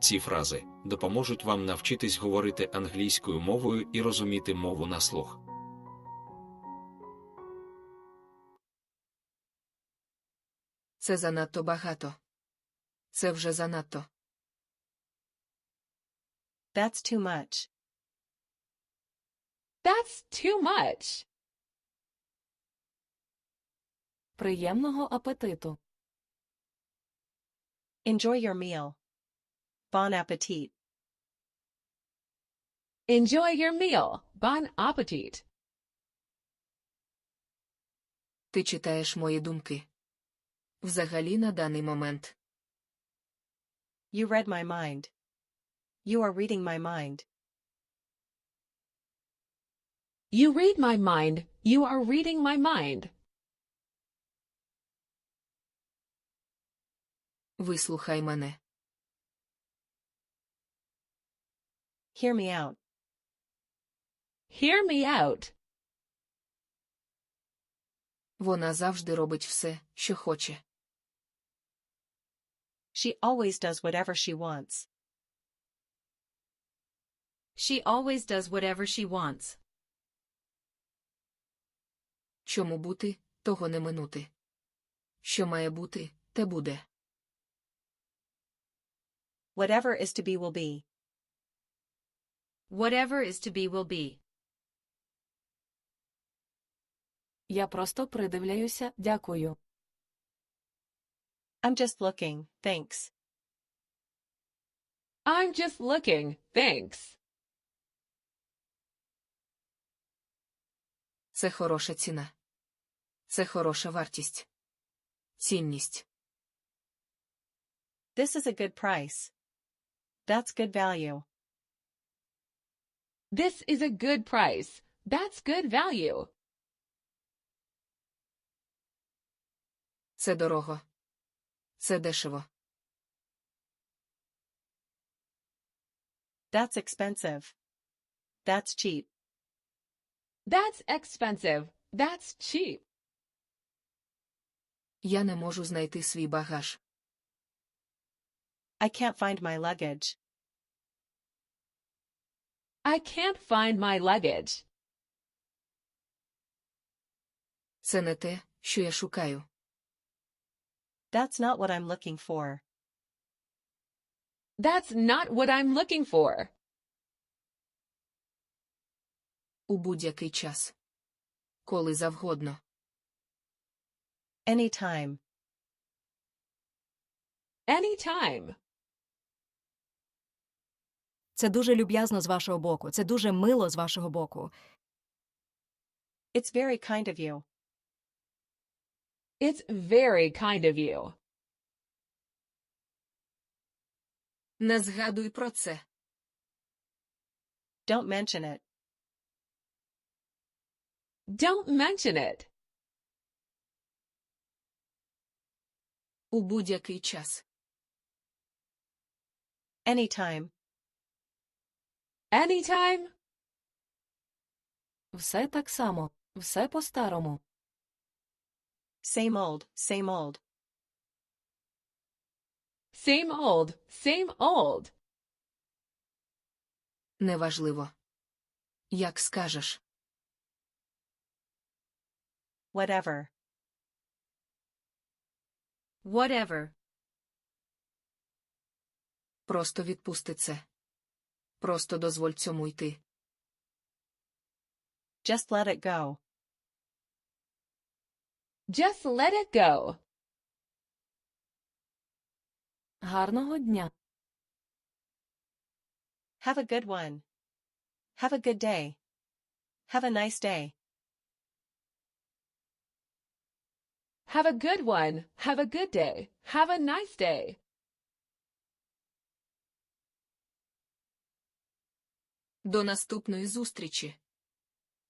Ці фрази допоможуть вам навчитись говорити англійською мовою і розуміти мову на слух. Це занадто багато. Це вже занадто. That's too much. That's too much. Приємного апетиту. Enjoy your meal. Bon appetit. Enjoy your meal. Bon appetit. Ти читаєш мої думки. Взагалі на даний момент. You read my mind. You are reading my mind. You read my mind. You are reading my mind. Вислухай мене. Hear me out. Hear me out. Вона завжди робить все, що хоче. She always does whatever she wants. She always does whatever she wants. Чому бути, того не минути. Що має бути, те буде. Whatever is to be will be. Whatever is to be will be. Я просто придивляюся, дякую. I'm just looking, thanks. I'm just looking. Thanks. Це хороша ціна. Це хороша вартість. Цінність. This is a good price. That's good value. This is a good price. That's good value. Це дорого. Це дешево. That's expensive. That's cheap. That's expensive. That's cheap. Я не можу знайти свій багаж. I can't find my luggage. I can't find my luggage. Це не те, що я шукаю. That's not what I'm looking for. That's not what I'm looking for. У будь-який час. Коли завгодно. Anytime. Anytime. Це дуже люб'язно з вашого боку. Це дуже мило з вашого боку. It's very kind of you. It's very kind of you. Не згадуй про це. Don't mention it. Don't mention it. У будь-який час. Anytime. Anytime. Все так само. Все по-старому. Same old, same old. Same old. Same old. Неважливо. Як скажеш. Whatever. Whatever. Просто відпусти це. Просто дозволь цьому йти. Just let it go. Just let it go. Гарного дня. Have a good one. Have a good day. Have a nice day. Have a good one. Have a good day. Have a nice day. До наступної зустрічі.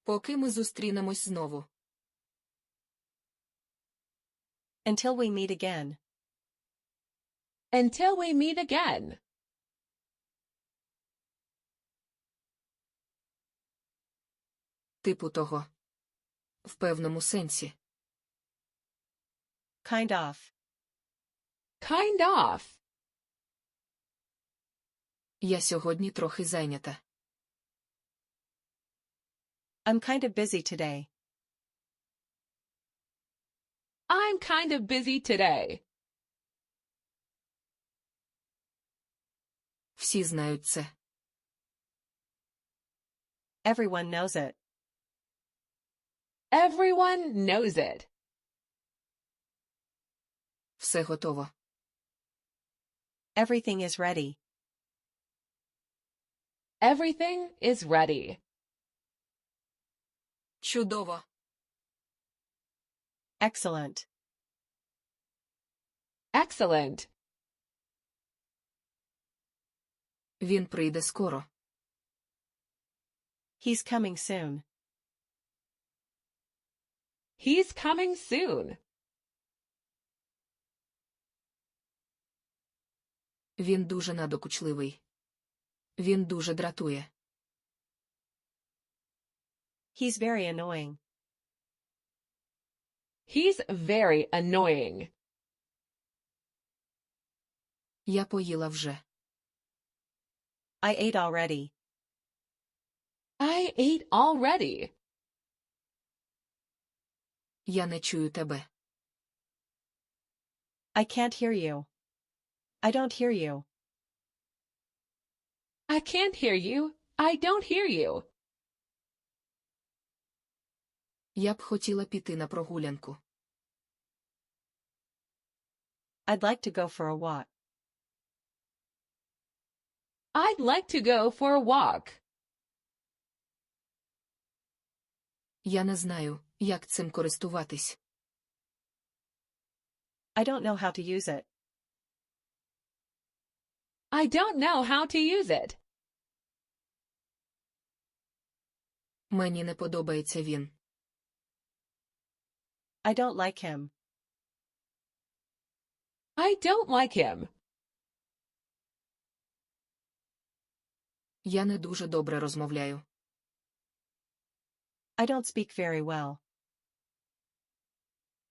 Поки ми зустрінемось знову. Until we meet again. Until we meet again. Типу того. В певному сенсі. Kind of. Kind of. Я сьогодні трохи зайнята. I'm kind of busy today. I'm kind of busy today. Всі знають це. Everyone knows it. Everyone knows it. Все готово. Everything is ready. Everything is ready. Чудово. Excellent. Excellent. Він прийде скоро. He's coming soon. He's coming soon. Він дуже надокучливий. Він дуже дратує. He's very annoying. He's very annoying. Я поїла вже. I ate already. I ate already. Я не чую тебе. I can't hear you. I don't hear you. I can't hear you. I don't hear you. Я б хотіла піти на прогулянку. I'd like to go for a walk. I'd like to go for a walk. Я не знаю, як цим користуватись. I don't know how to use it. I don't know how to use it. Мені не подобається він. I don't like him. I don't like him. Я не дуже добре розмовляю. I don't speak very well.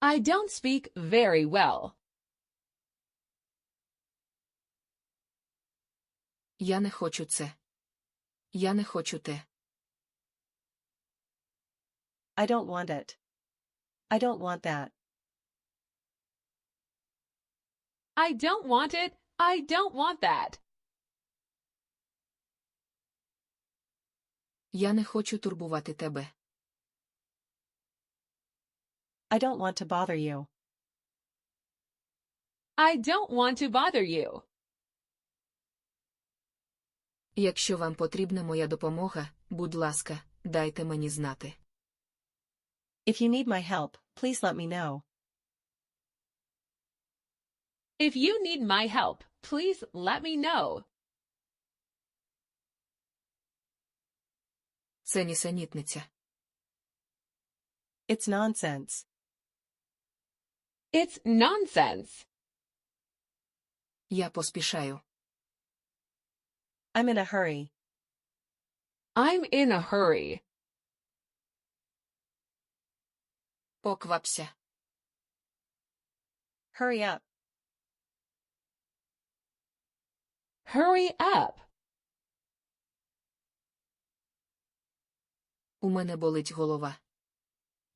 I don't speak very well. Я не хочу це. Я не хочу те. I don't want it. I don't want that. I don't want it. I don't want that. Я не хочу турбувати тебе. I don't want to bother you. I don't want to bother you. Якщо вам потрібна моя допомога, будь ласка, дайте мені знати. If you need my help, please let me know. If you need my help, please let me know. Це нісенітниця. It's nonsense. It's nonsense. Я поспішаю. I'm in a hurry. I'm in a hurry. Поквапся. Hurry up. Hurry up. У мене болить голова.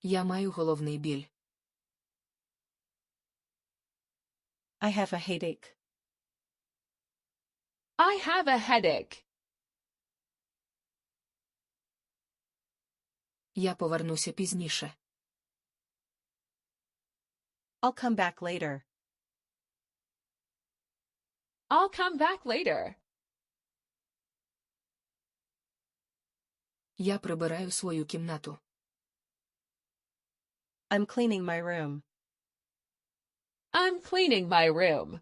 Я маю головний біль. I have a headache. I have a headache. Я повернуся пізніше. I'll come back later. I'll come back later. Я прибираю свою кімнату. I'm cleaning my room. I'm cleaning my room.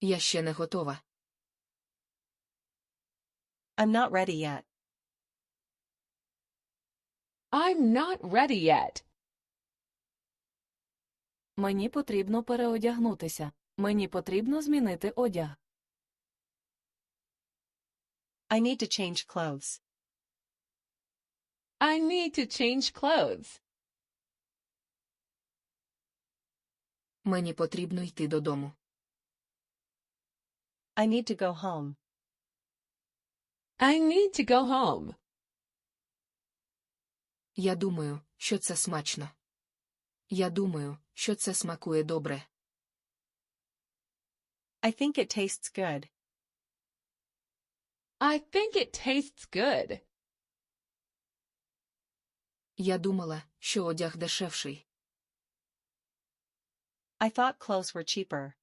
Я ще не готова. I'm not ready yet. I'm not ready yet. Мені потрібно переодягнутися. Мені потрібно змінити одяг. I need to change clothes. I need to change clothes. Мені потрібно йти додому. I need to go home. I need to go home. Я думаю, що це смачно. Я думаю, що це смакує добре. I think it tastes good. I think it tastes good. Я думала, що одяг дешевший. I thought clothes were cheaper.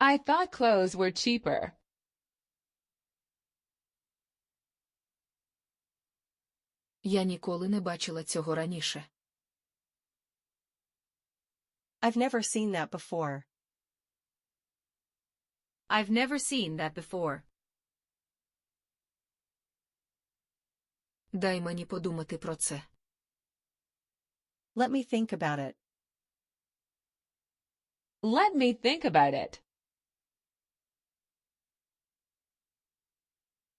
I thought clothes were cheaper. Я ніколи не бачила цього раніше. I've never seen that before. I've never seen that before. Дай мені подумати про це. Let me think about it. Let me think about it.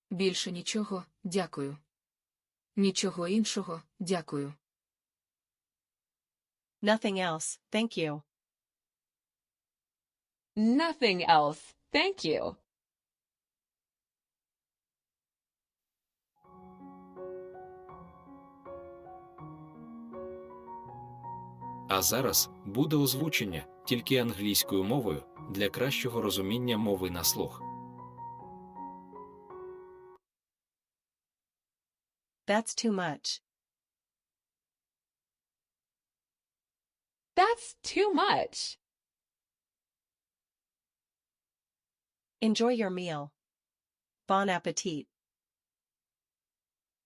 Більше нічого, дякую. Нічого іншого, дякую. Nothing else, thank you. Nothing else. Thank you. А зараз буде озвучення тільки англійською мовою для кращого розуміння мови на слух. That's too much. That's too much. Enjoy your meal. Bon appetit.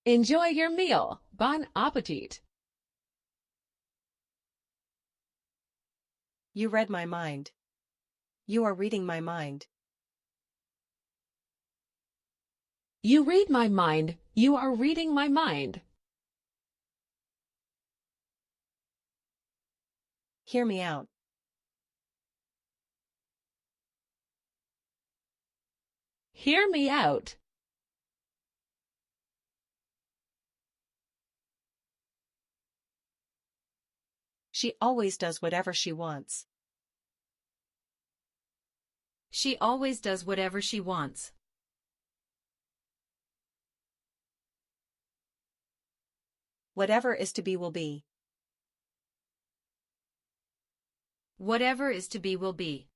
Enjoy your meal. Bon appetit. You read my mind. You are reading my mind. You read my mind. You are reading my mind. Hear me out. Hear me out. She always does whatever she wants. She always does whatever she wants. Whatever is to be will be. Whatever is to be will be.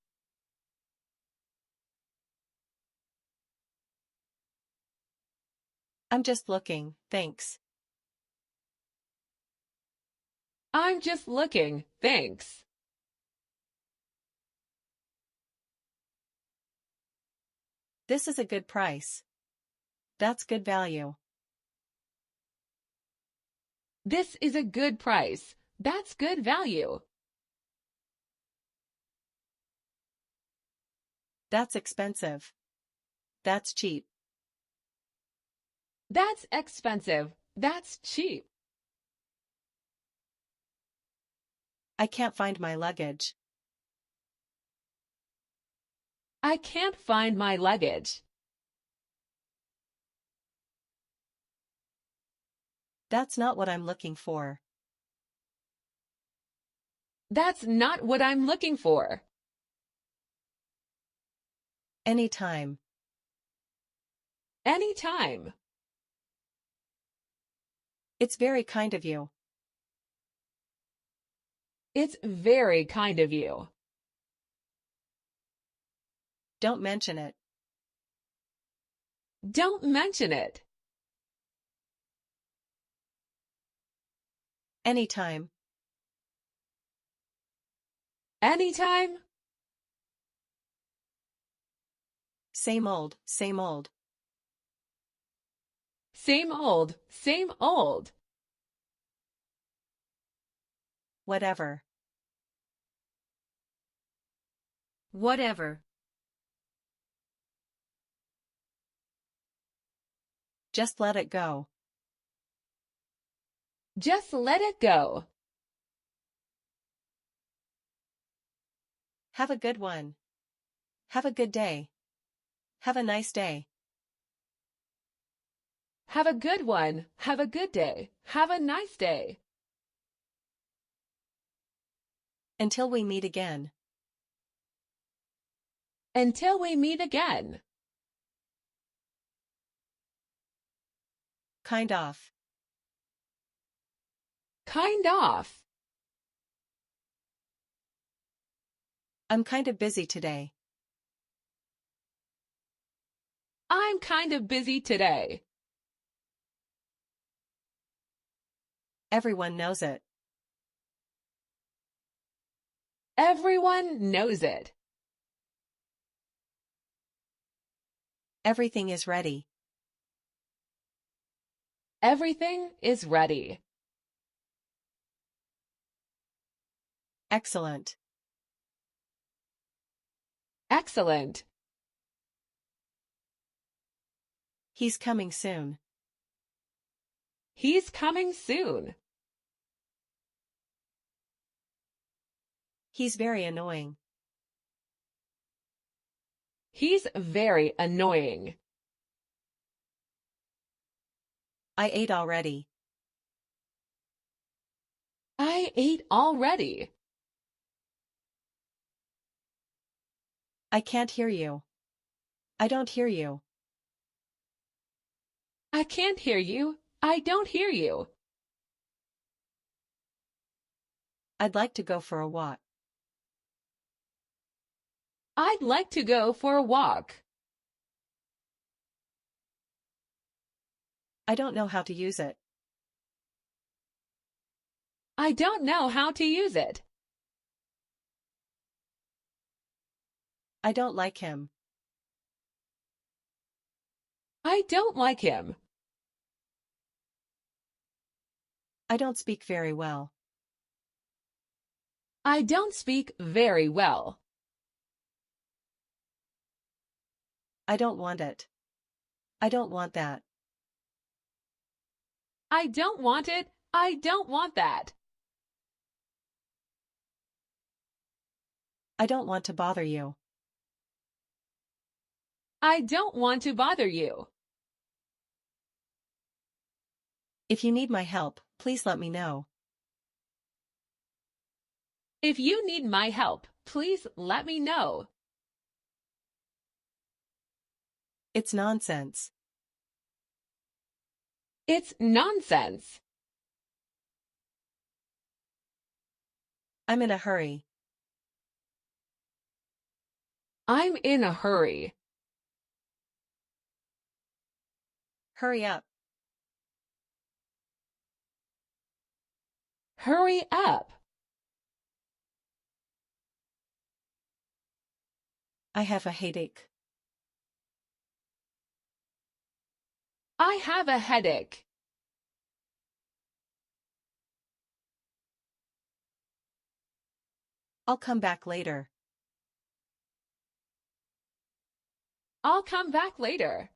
I'm just looking, thanks. I'm just looking. Thanks. This is a good price. That's good value. This is a good price. That's good value. That's expensive. That's cheap. That's expensive. That's cheap. I can't find my luggage. I can't find my luggage. That's not what I'm looking for. That's not what I'm looking for. Anytime. Anytime. It's very kind of you. It's very kind of you. Don't mention it. Don't mention it. Anytime. Anytime. Same old, same old. Same old, same old. Whatever. Whatever. Just let it go. Just let it go. Have a good one. Have a good day. Have a nice day. Have a good one. Have a good day. Have a nice day. Until we meet again. Until we meet again. Kind of. Kind of. I'm kind of busy today. I'm kind of busy today. Everyone knows it. Everyone knows it. Everything is ready. Everything is ready. Excellent. Excellent. He's coming soon. He's coming soon. He's very annoying. He's very annoying. I ate already. I ate already. I can't hear you. I don't hear you. I can't hear you. I don't hear you. I'd like to go for a walk. I'd like to go for a walk. I don't know how to use it. I don't know how to use it. I don't like him. I don't like him. I don't speak very well. I don't speak very well. I don't want it. I don't want that. I don't want it. I don't want that. I don't want to bother you. I don't want to bother you. If you need my help, please let me know. If you need my help, please let me know. It's nonsense. It's nonsense. I'm in a hurry. I'm in a hurry. Hurry up. Hurry up. I have a headache. I have a headache. I'll come back later. I'll come back later.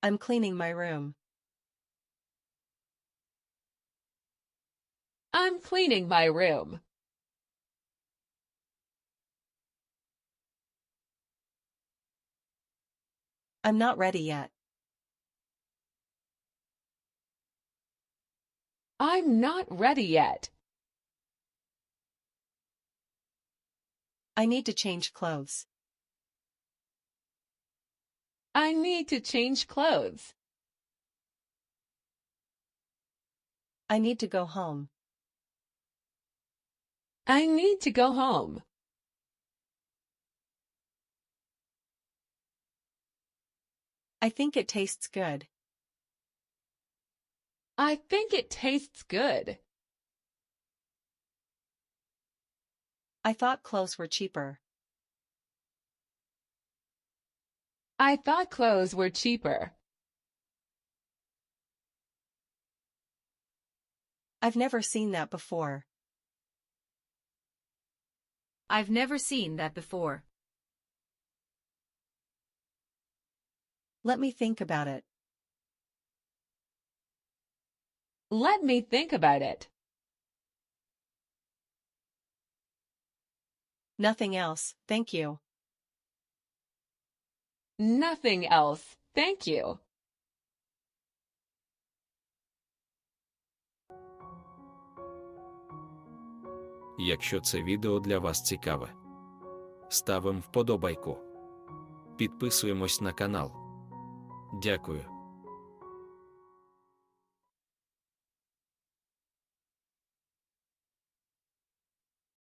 I'm cleaning my room. I'm cleaning my room. I'm not ready yet. I'm not ready yet. I need to change clothes. I need to change clothes. I need to go home. I need to go home. I think it tastes good. I think it tastes good. I thought clothes were cheaper. I thought clothes were cheaper. I've never seen that before. I've never seen that before. Let me think about it. Let me think about it. Nothing else, thank you. Nothing else. Thank you. якщо це відео для вас цікаве. Ставимо вподобайку. Підписуємось на канал. Дякую.